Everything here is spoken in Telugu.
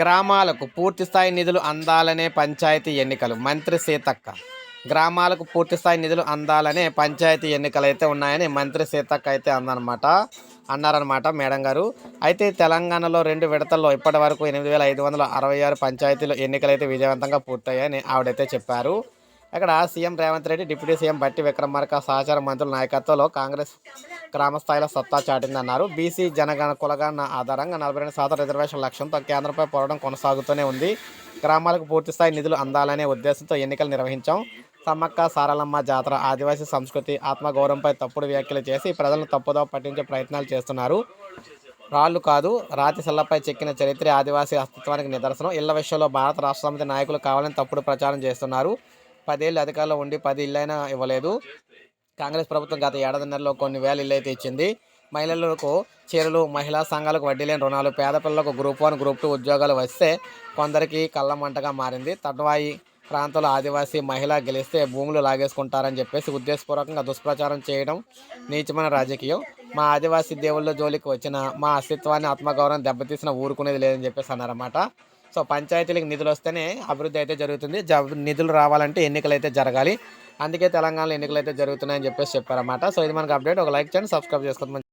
గ్రామాలకు పూర్తి స్థాయి నిధులు అందాలనే పంచాయతీ ఎన్నికలు. మంత్రి సీతక్క. గ్రామాలకు పూర్తిస్థాయి నిధులు అందాలనే పంచాయతీ ఎన్నికలు అయితే ఉన్నాయని మంత్రి సీతక్క అయితే అందనమాట అన్నారనమాట మేడం గారు. అయితే తెలంగాణలో రెండు విడతల్లో ఇప్పటి వరకు ఎనిమిది వేల ఐదు వందల అరవై ఆరు పంచాయతీలు ఎన్నికలైతే విజయవంతంగా పూర్తయ్యాయని ఆవిడైతే చెప్పారు. అక్కడ CM Revanth Reddy deputy CM Bhatti Vikramarka సహచార మంత్రుల నాయకత్వంలో కాంగ్రెస్ గ్రామస్థాయిలో సత్తా చాటిందన్నారు. బీసీ జనగణ కులగణ ఆధారంగా నలభై రెండు శాతం రిజర్వేషన్ లక్ష్యంతో కేంద్రంపై పోరాటం కొనసాగుతూనే ఉంది. గ్రామాలకు పూర్తిస్థాయి నిధులు అందాలనే ఉద్దేశంతో ఎన్నికలు నిర్వహించాం. సమ్మక్క సారలమ్మ జాతర ఆదివాసీ సంస్కృతి ఆత్మగౌరవంపై తప్పుడు వ్యాఖ్యలు చేసి ప్రజలను తప్పుదో పట్టించే ప్రయత్నాలు చేస్తున్నారు. రాళ్ళు కాదు రాతి శిల్లపై చెక్కిన చరిత్ర ఆదివాసీ అస్తిత్వానికి నిదర్శనం. ఇళ్ళ విషయంలో భారత రాష్ట్ర సమితి నాయకులు కావాలని తప్పుడు ప్రచారం చేస్తున్నారు. పదేళ్ళు అధికారంలో ఉండి పది ఇళ్ళైనా ఇవ్వలేదు. కాంగ్రెస్ ప్రభుత్వం గత ఏడాదిన్నరలో కొన్ని వేల ఇళ్ళు అయితే ఇచ్చింది. మహిళలకు చీరలు మహిళా సంఘాలకు వడ్డీ లేని రుణాలు పేద పిల్లలకు గ్రూప్ వన్ గ్రూప్ టూ ఉద్యోగాలు వస్తే కొందరికి కళ్ళమంటగా మారింది. తడ్వాయి ప్రాంతంలో ఆదివాసీ మహిళ గెలిస్తే భూములు లాగేసుకుంటారని చెప్పేసి ఉద్దేశపూర్వకంగా దుష్ప్రచారం చేయడం నీచమైన రాజకీయం. మా ఆదివాసీ దేవుళ్ళ జోలికి వచ్చిన మా అస్తిత్వాన్ని ఆత్మగౌరవం దెబ్బతీసిన ఊరుకునేది లేదని చెప్పేసి అన్నారన్నమాట. సో పంచాయతీలకు నిధులు వస్తేనే అభివృద్ధి అయితే జరుగుతుంది. జ- నిధులు రావాలంటే ఎన్నికలు అయితే జరగాలి. అందుకే తెలంగాణలో ఎన్నికలు అయితే జరుగుతున్నాయని చెప్పేసి చెప్పారన్నమాట. సో ఇది మనకు అప్డేట్ ఒక లైక్ చేయండి సబ్స్క్రైబ్ చేసుకోండి.